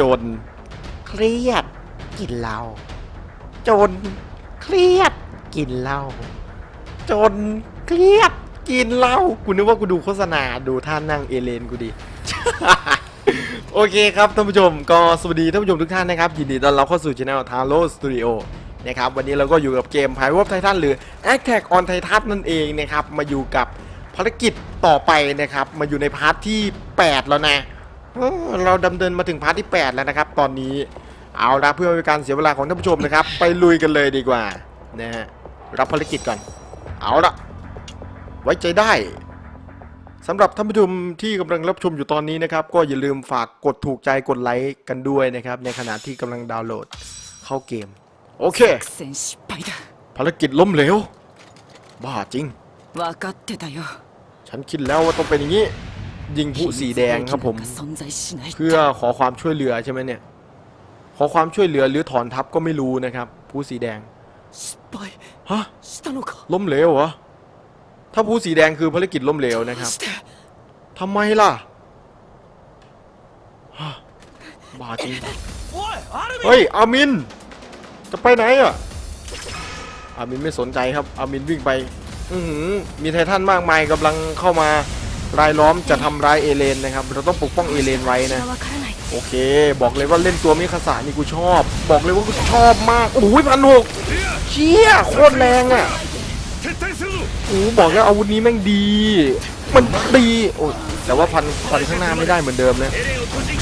จน เครียด กินเหล้าจน เครียด กินเหล้าจน เครียด กินเหล้ากูนึกว่ากูดูโฆษณาดูท่านั่งเอเลนกูดีโอเคครับท่านผู้ชมก็สวัสดีท่านผู้ชมทุกท่านนะครับ ยินดีต้อนรับเข้าสู่ช anel t a r o Studio นะครับวันนี้เราก็อยู่กับเกม p i r o Titan หรือ Attack on Titan นั่นเองนะครับมาอยู่กับภารกิจต่อไปนะครับ มาอยู่ในพาร์ทที่ 8 แล้วนะ เราดำเนินมาถึงพาร์ทที่ 8 แล้วนะครับ ตอนนี้เอาละเพื่อเป็นการเสียเวลาของท่านผู้ชมนะครับ ไปลุยกันเลยดีกว่านะฮะรับภารกิจก่อน เอาละไว้ใจได้สำหรับท่านผู้ชมที่กำลังรับชมอยู่ตอนนี้นะครับ ก็อย่าลืมฝากกดถูกใจกดไลค์กันด้วยนะครับ ในขณะที่กำลังดาวน์โหลดเข้าเกม โอเค ภารกิจล้มเหลวบ้าจริงฉันคิดแล้วว่าต้องเป็นอย่างนี้ ยิงผู้สีแดงครับผม เพื่อขอความช่วยเหลือใช่ไหมเนี่ย ขอความช่วยเหลือหรือถอนทัพก็ไม่รู้นะครับ ผู้สีแดงฮะล้มเหลวเหรอถ้าผู้สีแดงคือภารกิจล้มเหลวนะครับทำไมล่ะบ้าจริงเฮ้ยอามิน จะไปไหนอะอามินไม่สนใจครับอามินวิ่งไป อืมีไททันมากมายกำลังเข้ามา รายล้อมจะทำร้ายเอเลนนะครับ เราต้องปกป้องเอเลนไว้นะ โอเค บอกเลยว่าเล่นตัวมิคาสานี่กูชอบ บอกเลยว่ากูชอบมากโอ้ยพันหกเชี่ยโคตรแรงอะโอ้บอกแล้วอาวุธนี้แม่งดี มันดีโอ้แต่ว่าพันพันข้างหน้าไม่ได้เหมือนเดิมเลย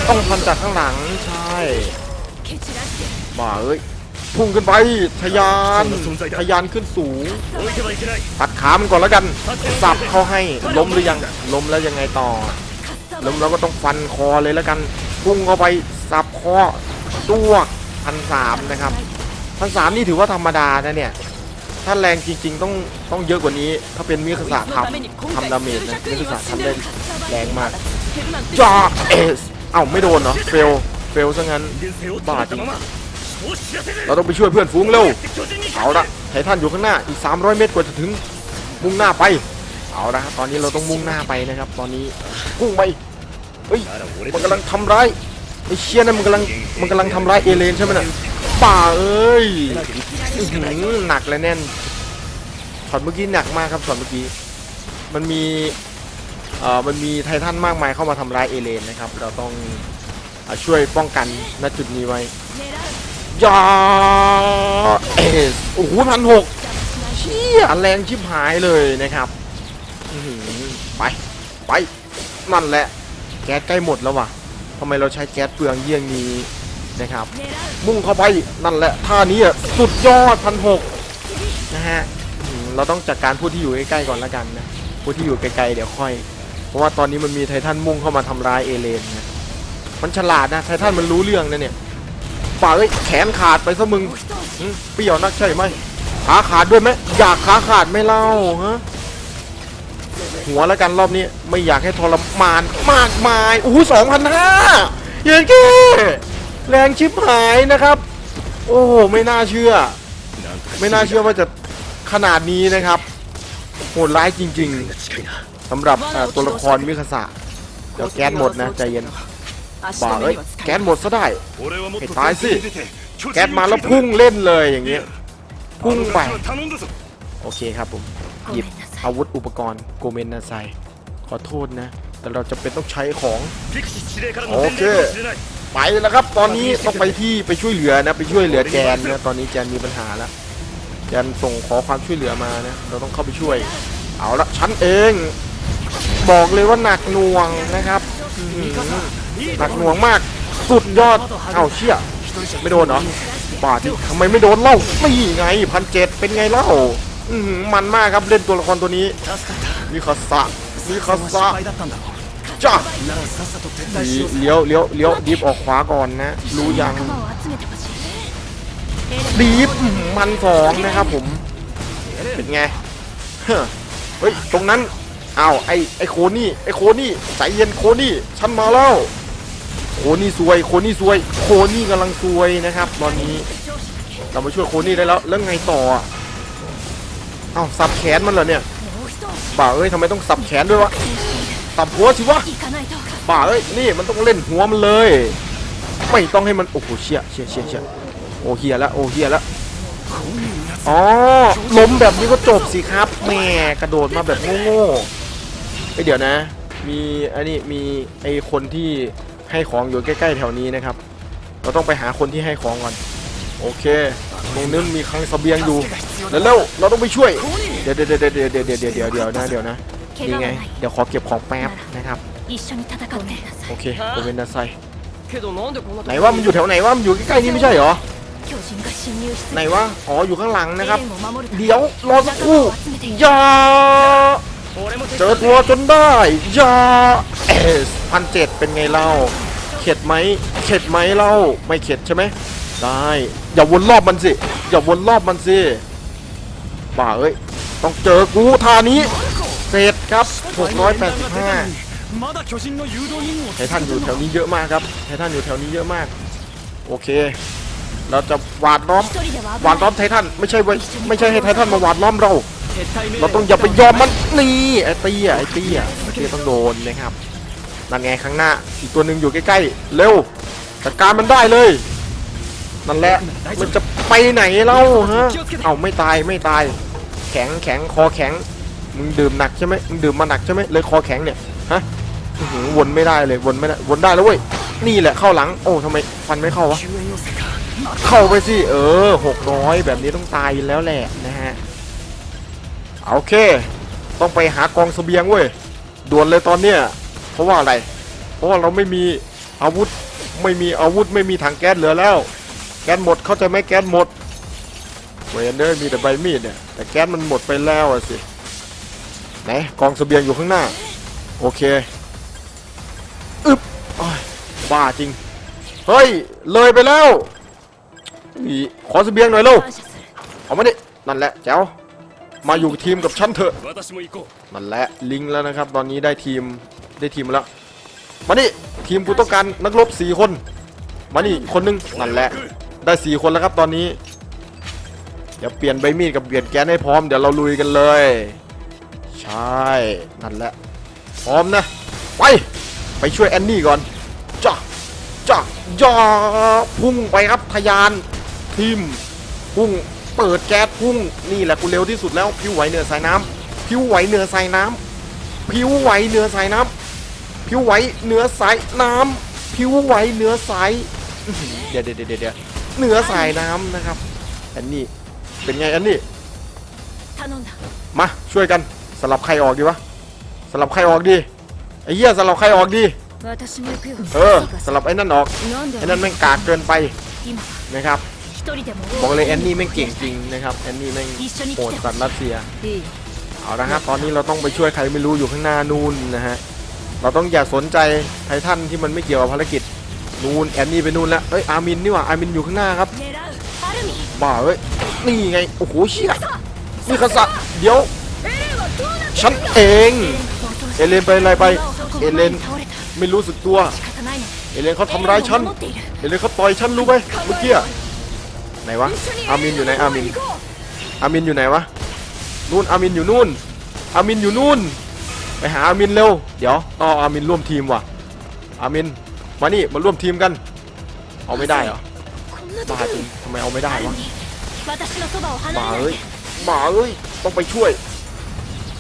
ต้องพันจากข้างหลังใช่บ่าเอ้ย พุ่งขึ้นไปทะยานทะยานขึ้นสูง ตัดขามันก่อนแล้วกัน สับเขาให้ล้มหรือยังล้มแล้วยังไงต่อ ล้มแล้วก็ต้องฟันคอเลยแล้วกัน พุ่งเข้าไปสับคอตัวพันสามนะครับพันสามนี่ถือว่าธรรมดานะเนี่ยถ้าแรงจริง ๆ ต้องต้องเยอะกว่านี้ ถ้าเป็นมิคาสะทำทำดาเมจนะมิคาสะทำได้แรงมากจ้าเอสเอ้าไม่โดนเหรอเฟลเฟลซะงั้นบ้าจริง เราต้องไปช่วยเพื่อนฝูงเร็ว เอาละไททันอยู่ข้างหน้าอีก 300 เมตรกว่าจะถึง มุ่งหน้าไป เอาละตอนนี้เราต้องมุ่งหน้าไปนะครับ ตอนนี้พุ่งไปเฮ้ยมันกำลังทำร้ายไอ้เชี่ยนั่นมันกำลังมันกำลังทำร้ายเอเลนใช่ไหมน่ะป่าเอ้ยหนักและแน่นช็อตเมื่อกี้หนักมากครับช็อตเมื่อกี้มันมีเอ่อมันมีไททันมากมายเข้ามาทำร้ายเอเลนนะครับ เราต้องช่วยป้องกันณจุดนี้ไว้ ยาเอสโอ้โหพันหกเชี่ยแรงชิบหายเลยนะครับไปไปนั่นแหละ แก๊สใกล้หมดแล้ววะทำไมเราใช้แก๊สเปลืองเยี่ยงนี้นะครับ มุ่งเข้าไปนั่นแหละท่านี้อะสุดยอดพันหกนะฮะเราต้องจัดการผู้ที่อยู่ใกล้ๆก่อนละกันนะผู้ที่อยู่ไกลๆเดี๋ยวค่อย เพราะว่าตอนนี้มันมีไททันมุ่งเข้ามาทำร้ายเอเลนนะมันฉลาดนะไททันมันรู้เรื่องนะเนี่ย ป่าเอ้ยแขนขาดไปซะมึงเปรี้ยวนักใช่ไหมขาขาดด้วยไหมอยากขาขาดไม่เล่าฮะหัวแล้วกันรอบนี้ไม่อยากให้ทรมานมากมายโอ้โหสองพันห้าเย็นแค่แรงชิบหายนะครับ โอ้โหไม่น่าเชื่อ ไม่น่าเชื่อว่าจะขนาดนี้นะครับโหดร้ายจริงๆสำหรับตัวละครมิคาสะเดี๋ยวแก๊สหมดนะใจเย็น บอกเอ้ยแก๊สหมดซะได้ให้ตายสิแก๊สมาแล้วพุ่งเล่นเลยอย่างเงี้ยพุ่งไปโอเคครับผมหยิบอาวุธอุปกรณ์โกเมนนาไซขอโทษนะ แต่เราจะเป็นต้องใช้ของโอเคไปแล้วครับ ตอนนี้ต้องไปที่ไปช่วยเหลือนะ ไปช่วยเหลือแกนนะตอนนี้แกนมีปัญหาแล้วแกนส่งขอความช่วยเหลือมานะ เราต้องเข้าไปช่วย เอาละฉันเอง บอกเลยว่าหนักหน่วงนะครับ หนักหน่วงมาก สุดยอด เอ้าเชี่ย ไม่โดนเหรอ บาที่ทำไมไม่โดนเล่าไม่ไงพันเจ็ดเป็นไงเล่าอืมันมากครับเล่นตัวละครตัวนี้มิคาสะมิคาสะจ้าเลี้ยวเลี้ยวเลี้ยวดิฟออกขวาก่อนนะ รู้ยังดิฟมันสองนะครับผม เป็นไง เฮ้ย ตรงนั้นอ้าวไอไอโคนี่ ไอโคนี่ใจเย็นโคนี่ ฉันมาแล้ว โคนี่ซวยโคนี่ซวยโคนี่กำลังซวยนะครับ ตอนนี้เรามาช่วยโคนี่ได้แล้วแล้วไงต่อเอ้าสับแขนมันเหรอเนี่ยบ่าเอ้ยทำไมต้องสับแขนด้วยวะสับหัวสิวะบ่าเอ้ยนี่มันต้องเล่นหัวมันเลย ไม่ต้องให้มันโอ้โหเชี่ยเชี่ยเชี่ยเชี่ยโอ้เฮียละโอ้เฮียละอ๋อล้มแบบนี้ก็จบสิครับแม่กระโดดมาแบบโง่ๆเดี๋ยวนะ มีอันนี้มีไอคนที่ ให้ของอยู่ใกล้ ๆ แถวนี้นะครับ เราต้องไปหาคนที่ให้ของก่อน โอเคตรงนั้นมีคลังเสบียงอยู่แล้วเร็วเราต้องไปช่วยเดี๋ยวเดี๋ยวเดี๋ยวเดี๋ยวเดี๋ยวนะเดี๋ยวนะนี่ไง เดี๋ยวขอเก็บของแป๊บนะครับ โอเคโอเวนดาไซไหนว่ามันอยู่แถวไหนว่ามันอยู่ใกล้ๆนี่ไม่ใช่เหรอไหนว่าอ๋ออยู่ข้างหลังนะครับ เดี๋ยวรอสักครู่ย่า เจอตัวจนได้ยาเอสพันเจ็ดเป็นไงเล่า เข็ดไหมเข็ดไหมเล่า ไม่เข็ดใช่ไหมได้ อย่าวนรอบมันสิ อย่าวนรอบมันสิบ่าเอ้ย ต้องเจอกูทานี้ เสร็จครับ 685ไททันอยู่แถวนี้เยอะมากครับไททันอยู่แถวนี้เยอะมาก โอเค เราจะหวาดล้อม หวาดล้อมไททัน ไม่ใช่ไม่ใช่ให้ไททันมาหวาดล้อมเรา เราต้องอย่าไปยอมมันนี่ไอ้ตี้ไอ้ตี้ไอ้ตี้ต้องโดนนะครับนั่นไงข้างหน้าอีกตัวหนึ่งอยู่ใกล้ๆเร็วจัดการมันได้เลยนั่นแหละมันจะไปไหนเล่าฮะเอาไม่ตายไม่ตาย แข็งแข็งคอแข็งมึงดื่มหนักใช่ไหมมึงดื่มมาหนักใช่ไหมเลยคอแข็งเนี่ยฮะวนไม่ได้เลยวนไม่ได้วนได้แล้วเว้ยนี่แหละเข้าหลังโอ้ทำไมฟันไม่เข้าวะเข้าไปสิเออหกร้อยแบบนี้ต้องตายแล้วแหละนะฮะ โอเค ต้องไปหากองสเสบียงเว้ยด่วนเลยตอนเนี้ยเพราะว่าอะไร เพราะว่าเราไม่มีอาวุธไม่มีอาวุธไม่มีถังแก๊สเหลือแล้ว แก๊สหมดเข้าใจไหมแก๊สหมดเวนเดอร์มีแต่ใบมีดเนี่ยแต่แก๊สมันหมดไปแล้วสิไหนกองสเสบียงอยู่ข้างหน้า โอเคอึบบ้าจริง เฮ้ย เลยไปแล้วขอสเสบียงหน่อยเร็วเอามาดินั่นแหละแจ๋ว มาอยู่ทีมกับฉันเถอะมันและลิงแล้วนะครับ ตอนนี้ได้ทีมได้ทีมแล้ว มานี่ทีมกูต้องการนักรบสี่คน มานี่คนนึงนั่นแหละ ได้สี่คนแล้วครับตอนนี้ เดี๋ยวเปลี่ยนใบมีดกับเบียดแกนให้พร้อมเดี๋ยวเราลุยกันเลย ใช่นั่นแหละ พร้อมนะ ไปไปช่วยแอนนี่ก่อนจ้าจ้าย่อพุ่งไปครับทยานทีมพุ่ง เปิดแก๊สพุ่งนี่แหละกูเร็วที่สุดแล้วพิ้วไหวเหนือสายน้ำ พิ้วไหวเหนือสายน้ำ พิ้วไหวเหนือสายน้ำ พิ้วไหวเหนือสายน้ำ พิ้วไหวเหนือสายเดี๋ยวเดี๋ยวเดี๋ยวเหนือสายน้ำนะครับ อันนี้เป็นไงอันนี้มาช่วยกันสลับใครออกดีวะสลับใครออกดีไอ้เหี้ยสลับใครออกดีเออสลับไอ้นั่นออกไอ้นั่นแม่งกากเกินไปนะครับ บอกเลยแอนนี่แม่งเก่งจริงนะครับแอนนี่แม่งโหดสัตว์รัสเซียเอาละครับตอนนี้เราต้องไปช่วยใครไม่รู้อยู่ข้างหน้านู่นนะฮะเราต้องอย่าสนใจไททันที่มันไม่เกี่ยวกับภารกิจนู่นแอนนี่ไปนู่นแล้วเอ้ยอาร์มินนี่หว่าอาร์มินอยู่ข้างหน้าครับบ้าเอ้ยนี่ไงโอ้โหเชี่ยนี่กษัเดี๋ยวฉันเองเอเลนไปอะไรไปเอเลนไม่รู้สึกตัวเอเลนเขาทำร้ายฉันเอเลนเขาต่อยฉันรู้ไหมเมื่อกี้ ไหนวะอามินอยู่ไหนอามินอามินอยู่ไหนวะนู่นอามินอยู่นู่นอามินอยู่นู่น ไปหาอามินเร็วเดี๋ยวอ้ออามินร่วมทีมว่ะอามินมานี่มาร่วมทีมกัน เอาไม่ได้เหรอบ้าจริงทำไมเอาไม่ได้วะบ้าเอ้ยบ้าเอ้ยต้องไปช่วย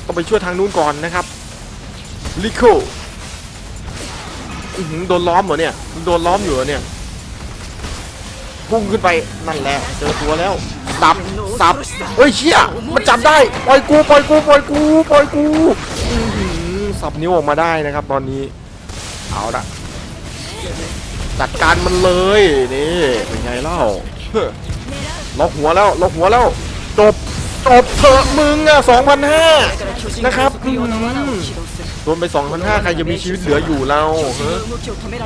ต้องไปช่วยทางนู้นก่อนนะครับลิโกโดนล้อมเหรอเนี่ยโดนล้อมอยู่เหรอเนี่ย พุ่งขึ้นไปนั่นแหละเจอตัวแล้วสับสับเฮ้ยเชี่ยมันจับได้ปล่อยกูปล่อยกูปล่อยกูปล่อยกูสับนิ้วออกมาได้นะครับ ตอนนี้เอาละจัดการมันเลยนี่เป็นไงเล่าล็อกหัวแล้วล็อกหัวแล้วจบจบเถอะมึงอะสองพันห้านะครับรวมไปสองพันห้าใครจะมีชีวิตเหลืออยู่เราเฮ้ย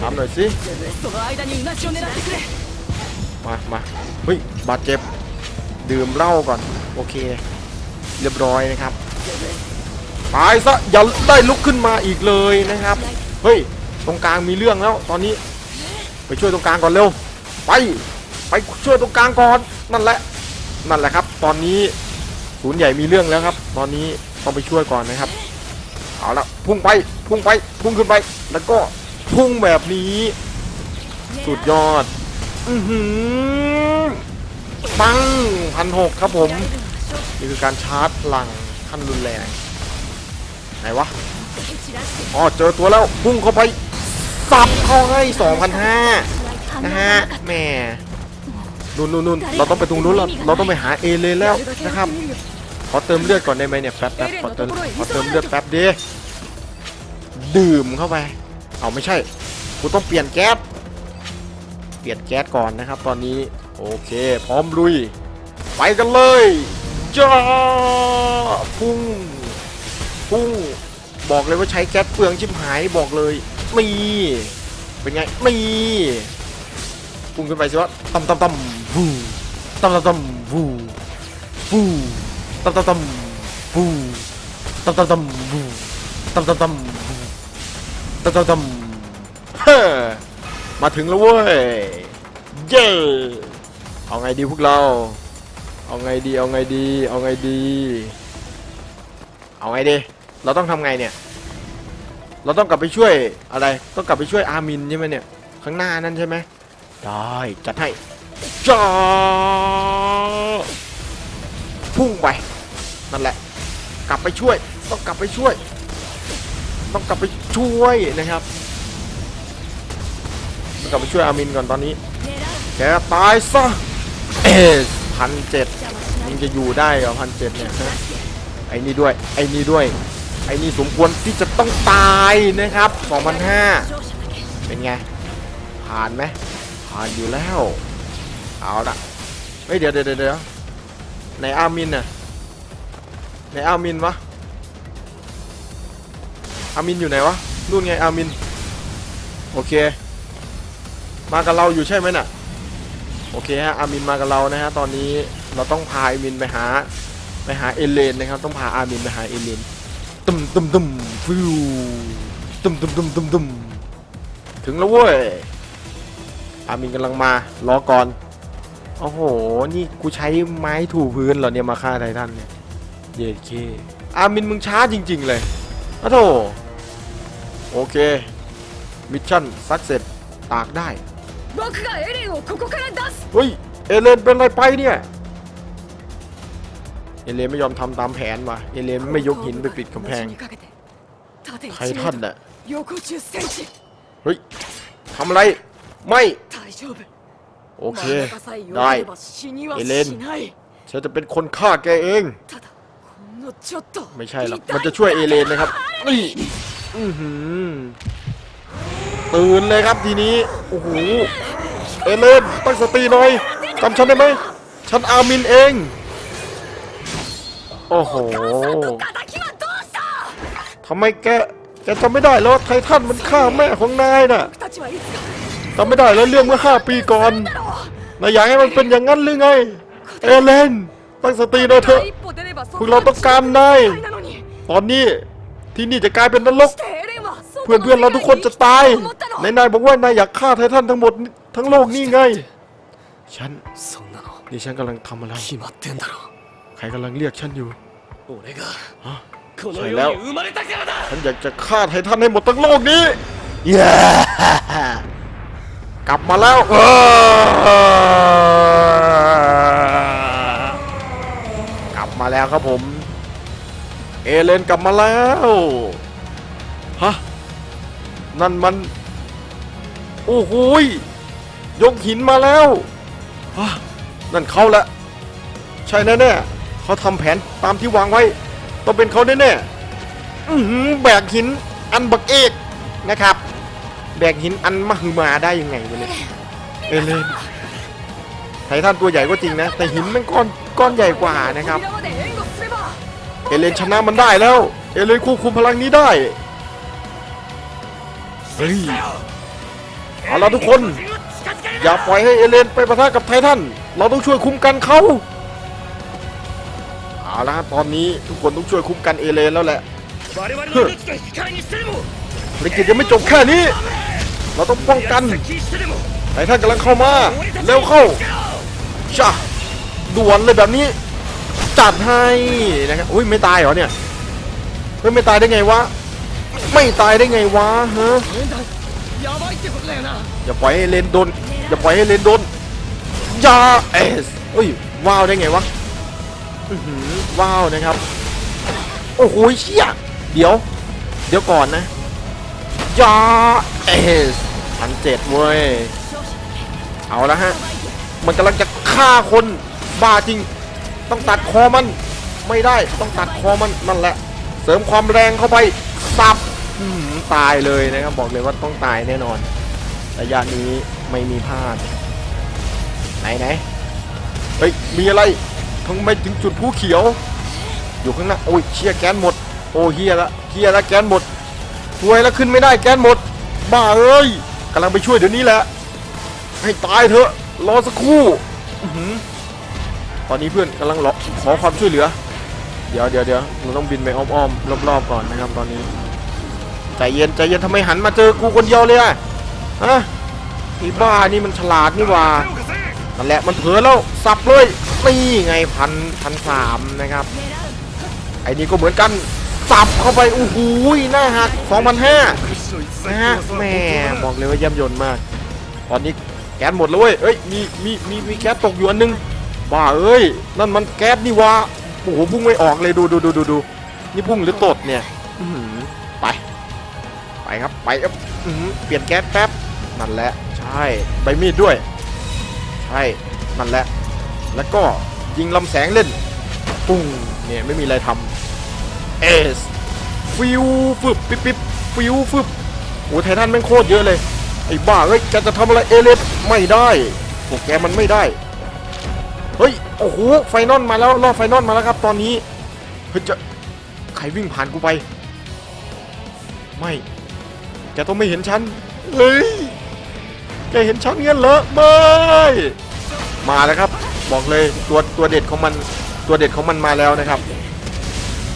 ทำหน่อยสิ มามาเฮ้ยบาดเจ็บ ดื่มเหล้าก่อน โอเค เรียบร้อยนะครับตายซะอย่าได้ลุกขึ้นมาอีกเลยนะครับ เฮ้ย ตรงกลางมีเรื่องแล้ว ตอนนี้ ไปช่วยตรงกลางก่อนเร็ว ไป ไปช่วยตรงกลางก่อน นั่นแหละ นั่นแหละครับ ตอนนี้ศูนย์ใหญ่มีเรื่องแล้วครับ ตอนนี้ต้องไปช่วยก่อนนะครับ เอาละพุ่งไป พุ่งไป พุ่งขึ้นไป แล้วก็พุ่งแบบนี้ สุดยอด อือหือปังพันหกครับผม นี่คือการชาร์จพลังขั้นรุนแรง ไหนวะ อ๋อ เจอตัวแล้ว พุ่งเข้าไป สับเข้าให้2,500นะฮะแหม่นู่นนู่นนู่นเราต้องไปตรงนู้นแล้วเราต้องไปหาเอเลนแล้วนะครับขอเติมเลือดก่อนได้ไหมเนี่ยแป๊บแป๊บขอเติมขอเติมเลือดแป๊บดิดื่มเข้าไป เอาไม่ใช่กูต้องเปลี่ยนแก๊ส ปลี่ยนแก๊สก่อนนะครับ ตอนนี้โอเค พร้อมลุย ไปกันเลยจ้าพุ่งพุ่งบอกเลยว่าใช้แก๊สเปลืองชิบหายบอกเลยนี่เป็นไงนี่พุ่งขึ้นไปสิวะตั้มตั้มตั้มวูตั้มตั้มตั้มวูวูตั้มตั้มตั้มวูตั้มตั้มตั้มวูตั้มตั้มตั้มวูตั้มตั้มตั้มเฮ้ มาถึงแล้วเว้ย เย้ เอาไงดีพวกเรา เอาไงดี เอาไงดี เอาไงดี เอาไงดี เราต้องทำไงเนี่ย เราต้องกลับไปช่วยอะไร ต้องกลับไปช่วยอามินใช่ไหมเนี่ย ข้างหน้านั่นใช่ไหม ได้ จัดให้จ้าพุ่งไป นั่นแหละ กลับไปช่วย ต้องกลับไปช่วย ต้องกลับไปช่วยนะครับ กลับไปช่วยอามินก่อนตอนนี้ แกตายซะเอสพันเจ็ดมึงจะอยู่ได้เหรอพันเจ็ดเนี่ยฮะไอ้นี่ด้วย ไอ้นี่ด้วย ไอ้นี่สมควรที่จะต้องตายนะครับ2,005เป็นไง ผ่านไหมผ่านอยู่แล้ว เอาละเฮ้ยเดี๋ยวเดี๋ยวเดี๋ยวในอามินน่ะในอามินวะอามินอยู่ไหนวะนู่นไงอามิน โอเค มากับเราอยู่ใช่ไหมน่ะ โอเคฮะอามินมากับเรานะฮะตอนนี้เราต้องพาอามินไปหาไปหาเอเลนนะครับ ต้องพาอามินไปหาเอเลนตึมตึมตึมฟิวตึมตึมตึมตึมตึมถึงแล้วเว้ยอามินกำลังมารอก่อนโอ้โห นี่กูใช้ไม้ถูพื้นเหรอเนี่ยมาฆ่าไททันเนี่ยเย็ดเคอามินมึงช้าจริง ๆ เลยอะโถโอเค มิชชั่นสักเสร็จตากได้ 僕がエレンをここから出す เฮ้ย เอเลนเป็นอะไรไปเนี่ย เอเลนไม่ยอมทำตามแผนว่ะ เอเลนไม่ยกหินไปปิดกำแพง にかけて縦 ไททันน่ะ 横10センチ เฮ้ยทำอะไร ไม่ 大丈夫 โอเค 真ん中さえ避 ได้ ければ死にはエレンしない ฉันจะเป็นคนฆ่าแกเอง ただほんのちょっと ไม่ใช่หรอก มันจะช่วยเอเลนนะครับ นี่ อือหือ ตื่นเลยครับทีนี้ โอ้โห เอเลนตั้งสติหน่อยจำฉันได้ไหม ฉันอามินเอง โอ้โหทำไมแกแกจำไม่ได้แล้วไททันมันฆ่าแม่ของนายน่ะจำไม่ได้แล้วเรื่องเมื่อห้าปีก่อนนายอยากให้มันเป็นอย่างนั้นหรือไง เอเลนตั้งสติหน่อยเถอะพวกเราต้องการนายตอนนี้ที่นี่จะกลายเป็นนรก เพื่อนเพื่อนเราทุกคนจะตายนายนายบอกว่านายอยากฆ่าไททันทั้งหมดทั้งโลกนี่ไง ฉันนี่ฉันกำลังทำอะไร ใครกำลังเรียกฉันอยู่ใช่แล้ว ฉันอยากจะฆ่าไททันให้หมดทั้งโลกนี้เย้กลับมาแล้วกลับมาแล้วครับผม เอเลนกลับมาแล้ว ฮะ นั่นมัน โอ้โหยยกหินมาแล้วนั่นเขาละ ใช่แน่แน่ๆเขาทำแผนตามที่วางไว้ ต้องเป็นเขาแน่แน่ๆแบกหินอันบักเอกนะครับ แบกหินอันมหึมาได้ยังไงวะเนี่ยเอเลนไททันตัวใหญ่ก็จริงนะ แต่หินมันก้อนก้อนใหญ่กว่านะครับ เอเลนชนะมันได้แล้ว เอเลนควบคุมพลังนี้ได้ เฮ้เอาละทุกคน อย่าปล่อยให้เอเลนไปประทะกับไททันเราต้องช่วยคุ้มกันเขาเอาละตอนนี้ทุกคนต้องช่วยคุ้มกันเอเลนแล้วแหละภารกิจยังไม่จบแค่นี้ เราต้องป้องกันไททันกำลังเข้ามาเร็วเข้าจ้าด่วนเลยแบบนี้ จัดให้นะครับอุ้ยไม่ตายเหรอเนี่ยเฮ้ยไม่ตายได้ไงวะ ไม่ตายได้ไงวะฮะอย่าปล่อยให้เลนโดนอย่าปล่อยให้เลนโดนยาเอสเอ้ยว้าวได้ไงวะว้าวนะครับโอ้โหเชี่ยเดี๋ยว เดี๋ยวก่อนนะยาเอสพันเจ็ดเว้ยเอาละฮะมันกำลังจะฆ่าคนบ้าจริง ต้องตัดคอมันไม่ได้ต้องตัดคอมันนั่นแหละ เสริมความแรงเข้าไปสับ ตายเลยนะครับ บอกเลยว่าต้องตายแน่นอน ระยะนี้ไม่มีพลาด ไหนไหนเฮ้ยมีอะไรทำไมถึงจุดผู้เขียว อยู่ข้างหน้าโอ้ยเชียแก๊สหมด โอ้เฮียละเฮียละแก๊สหมดถวยแล้วขึ้นไม่ได้แก๊สหมด บ้าเอ้ยกำลังไปช่วยเดี๋ยวนี้แหละ ให้ตายเถอะ รอสักครู่อตอนนี้เพื่อนกำลังรอขอความช่วยเหลือ เดี๋ยวเดี๋ยวเดี๋ยวเราต้องบินไปอ้อมๆรอบๆก่อนนะครับตอนนี้ ใจเย็นใจเย็นทำไมหันมาเจอกูคนเดียวเลยอะฮะไอ้บ้านี่มันฉลาดนี่ว่านั่นแหละมันเผลอแล้วสับเลยนี่ไงพันพันสามนะครับ ไอ้นี่ก็เหมือนกันสับเข้าไปโอ้โหหน้าหัก2,500นะฮะแม่บอกเลยว่าเย่ำยนมาก ตอนนี้แก๊สหมดแล้วเว้ยเอ้ยมีมีมีมีแก๊สตกอยู่อันนึงบ้าเอ้ยนั่นมันแก๊สนี่วะโอ้โหพุ่งไม่ออกเลยดูดูดูดูดูนี่พุ่งหรือตดเนี่ย ไปครับไปครับอื้อเปลี่ยนแก๊สแป๊บนั่นแหละใช่ใบมีดด้วย ใช่นั่นแหละ แล้วก็ยิงลำแสงเล่นปุ้งเนี่ยไม่มีอะไรทำเอสฟิวฟึบปิ๊บปิ๊บฟิวฟึบโอ้ไททันแม่งโคตรเยอะเลยไอ้บ้าเฮ้ยแกจะทำอะไรเอเลสไม่ได้พวกแกมันไม่ได้เฮ้ยโอ้โหไฟนอลมาแล้วรอบไฟนอลมาแล้วครับตอนนี้เฮ้ยจะใครวิ่งผ่านกูไป ไม่ แกต้องไม่เห็นฉัน เฮ้ย แกเห็นฉันเงี้ยเหรอไม่ มาแล้วครับ บอกเลยตัวตัวเด็ดของมันตัวเด็ดของมันมาแล้วนะครับ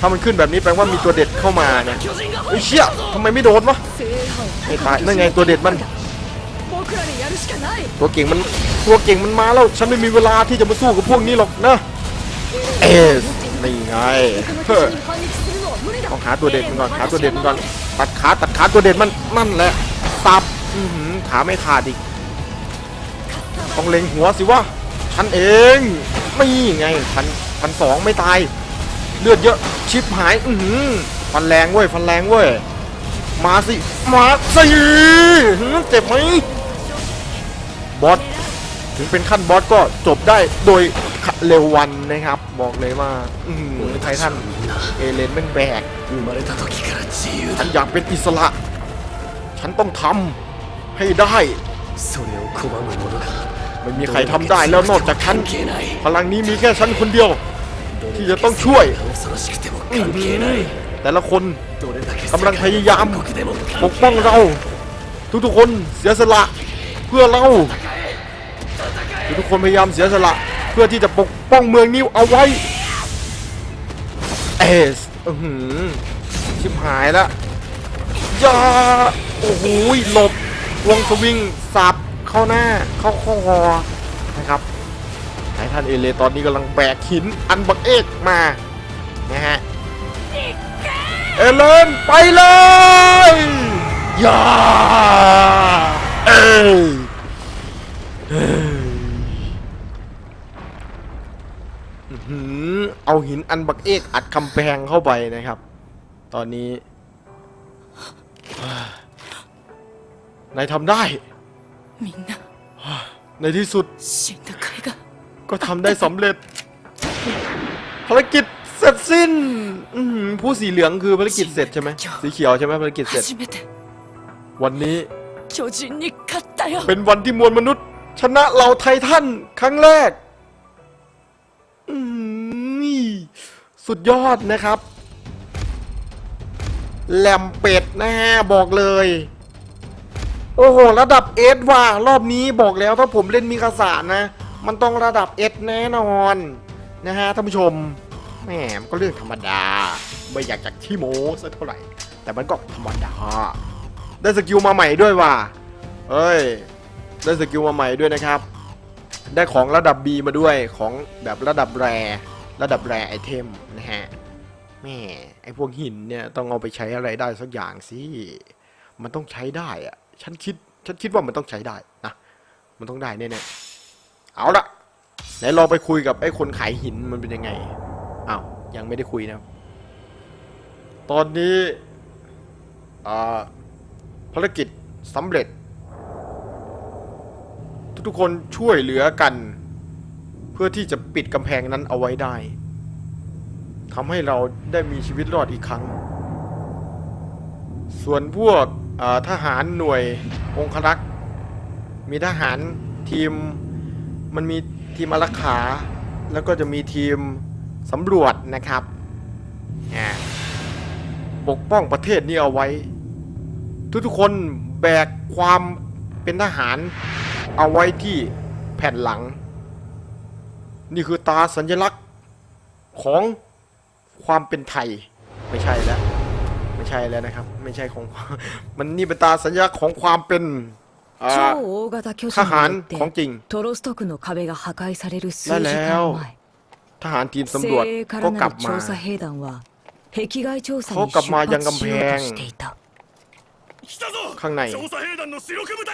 ถ้ามันขึ้นแบบนี้แปลว่ามีตัวเด็ดเข้ามาเนะไอ้เชี่ยทำไมไม่โดนวะไม่ตายนั่นไงตัวเด็ดมัน ตัวเก่งมันตัวเก่งมันมาแล้วฉันไม่มีเวลาที่จะมาสู้กับพวกนี้หรอกนะ เอสนี่ไง เอาขาตัวเด่นมันก่อนขาตัวเด่นมันก่อนตัดขาตัดขาตัวเด่นมันมั่นแหละสับขาไม่ขาดอีกต้องเล็งหัวสิวะฉันเองไม่ไงพันพันสองไม่ตาย เลือดเยอะชิปหายอื้หืฟันแรงเว้ยฟันแรงเว้ยมาสิมาสิเจ็บไหมบอสถึงเป็นขั้นบอสก็จบได้โดย เร็ววันนะครับ บอกเลยว่า อืมไททันเอเลนแม่งแบกฉันอยากเป็นอิสระ ฉันต้องทำให้ได้ ไม่มีใครทำได้แล้วนอกจากฉัน พลังนี้มีแค่ฉันคนเดียว ที่จะต้องช่วย แต่ละคนกำลังพยายามปกป้องเรา ทุกๆคนเสียสละเพื่อเราทุกคนพยายามเสียสละ พื่อที่จะปกป้องเมืองนี้เอาไว้เอสอือหือชิบหายแล้วยาโอ้โหหลบวงสวิงสับเข้าหน้าเข้าข้อคอนะครับไททันเอเลตอนนี้กำลังแบกหินอันบักเอกมานะฮะเอเลนไปเลยย่าเอ้ยอหือ เอาหินอันบักเอกอัดกำแพงเข้าไปนะครับ ตอนนี้นายทำได้มินในที่สุดก็ทำได้สำเร็จ ภารกิจเสร็จสิ้นผู้สีเหลืองคือภารกิจเสร็จใช่ไหมสีเขียวใช่ไหมภารกิจเสร็จ วันนี้เป็นวันที่มวลมนุษย์ ชนะเหล่าไททันครั้งแรก สุดยอดนะครับ แหลมเป็ดนะฮะบอกเลย โอ้โห ระดับเอสว่ารอบนี้บอกแล้วถ้าผมเล่นมิคาสานะ มันต้องระดับเอสแน่นอนนะฮะท่านผู้ชมแหมมันก็เรื่องธรรมดา ไม่อยากจะขี้โม้สักเท่าไหร่ แต่มันก็ธรรมดา ได้สกิลมาใหม่ด้วยว่ะเอ้ย ได้สกิลมาใหม่ด้วยนะครับ ได้ของระดับ B มาด้วยของแบบระดับแร ระดับแรไอเทมนะฮะแม่ไอพวกหินเนี่ยต้องเอาไปใช้อะไรได้สักอย่างสิมันต้องใช้ได้อะฉันคิดฉันคิดว่ามันต้องใช้ได้นะมันต้องได้แน่ๆเอาละไหนลองไปคุยกับไอ้คนขายหินมันเป็นยังไงอ้าวยังไม่ได้คุยนะตอนนี้อ่าภารกิจสำเร็จ ทุกๆคนช่วยเหลือกัน พื่อที่จะปิดกำแพงนั้นเอาไว้ได้ทำให้เราได้มีชีวิตรอดอีกครั้ง ส่วนพวกทหารหน่วยองครักษ์ มีทหารทีมมันมีทีมอารักขา แล้วก็จะมีทีมสำรวจนะครับปกป้องประเทศนี้เอาไว้ ทุกๆคนแบกความเป็นทหารเอาไว้ที่แผ่นหลัง นี่คือตาสัญลักษณ์ของความเป็นไทยไม่ใช่แล้วไม่ใช่แล้วนะครับ ไม่ใช่ของมันนี่เป็นตาสัญลักษณ์ของความเป็นทหารของจริงได้แล้วทหารทีมสำรวจก็กลับมาเขากลับมายังกำแพงข้างใน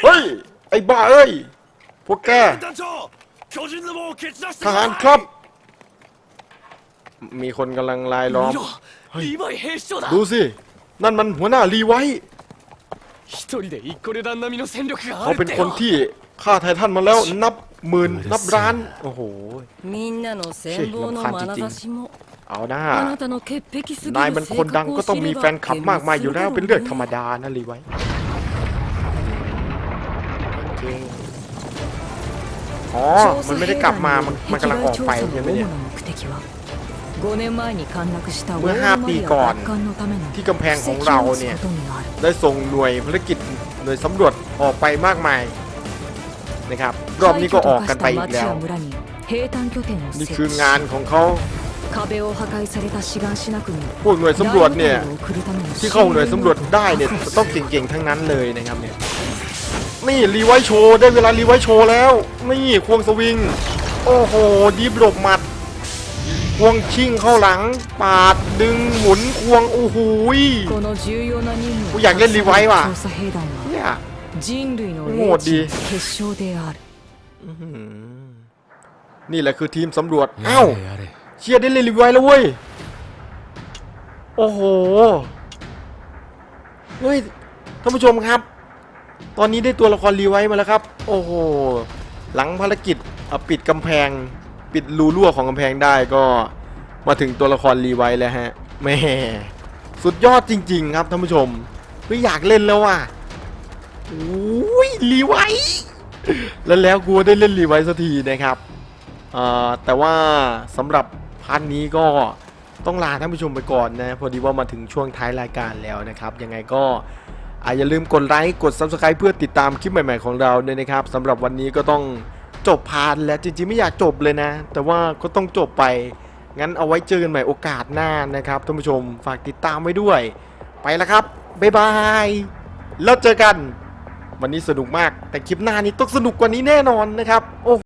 เฮ้ยไอ้บ้าเอ้ยพวกแก ทหารครับ มีคนกำลังลายล้อม ดูสิ นั่นมันหัวหน้าลีไว้เขาเป็นคนที่ฆ่าไททันมาแล้วนับหมื่นนับร้าน โอ้โหชี่ยจริงเอาหน้านายมันคนดังก็ต้องมีแฟนคลับมากมายอยู่แล้วเป็นเรื่องธรรมดานะลีไว้ อ๋อ มันไม่ได้กลับมา มันมันกำลังออกไปใช่ไหเนี่ยเมื่อ 5 ปีก่อน ที่กำแพงของเราเนี่ย ได้ส่งหน่วยภารกิจหน่วยสำรวจออกไปมากมายนะครับ รอบนี้ก็ออกกันไปอีกแล้ว นี่คืองานของเขาพวกหน่วยสำรวจเนี่ย ที่เข้าหน่วยสำรวจได้เนี่ยต้องเก่งๆทั้งนั้นเลยนะครับเนี่ย นี่รีไวโชว์ได้เวลารีไวโชว์แล้ว นี่ควงสวิง โอ้โหดีบหลบหมัด ควงชิงเข้าหลัง ปาดดึงหมุนควงโอ้โหกูอยากเล่นรีไวว่ะเนี่ยโหดดีนี่แหละคือทีมสำรวจ เอ้า เชียร์ได้เลยรีไวแล้วเว้ย โอ้โห เฮ้ย ท่านผู้ชมครับ ตอนนี้ได้ตัวละครรีไวท์มาแล้วครับ โอ้โห หลังภารกิจอะปิดกำแพง ปิดรูรั่วของกำแพงได้ก็มาถึงตัวละครรีไวท์แล้วฮะแม่สุดยอดจริง ๆ ครับท่านผู้ชมไม่อยากเล่นแล้วว่ะโอ้ยรีไวท์แล้วแล้วกูได้เล่นรีไวท์สักทีนะครับแต่ว่าสำหรับพาร์ทนี้ก็ต้องลาท่านผู้ชมไปก่อนนะ พอดีว่ามาถึงช่วงท้ายรายการแล้วนะครับ ยังไงก็ ออย่าลืมกดไลค์กด Subscribe เพื่อติดตามคลิปใหม่ ๆ ของเราด้วยนะครับสำหรับวันนี้ก็ต้องจบพาร์ทแล้วจริงๆไม่อยากจบเลยนะ แต่ว่าก็ต้องจบไป งั้นเอาไว้เจอกันใหม่โอกาสหน้านะครับท่านผู้ชมฝากติดตามไว้ด้วย ไปแล้วครับบ๊ายบายแล้วเจอกัน วันนี้สนุกมากแต่คลิปหน้านี้ต้องสนุกกว่านี้แน่นอนนะครับโอ้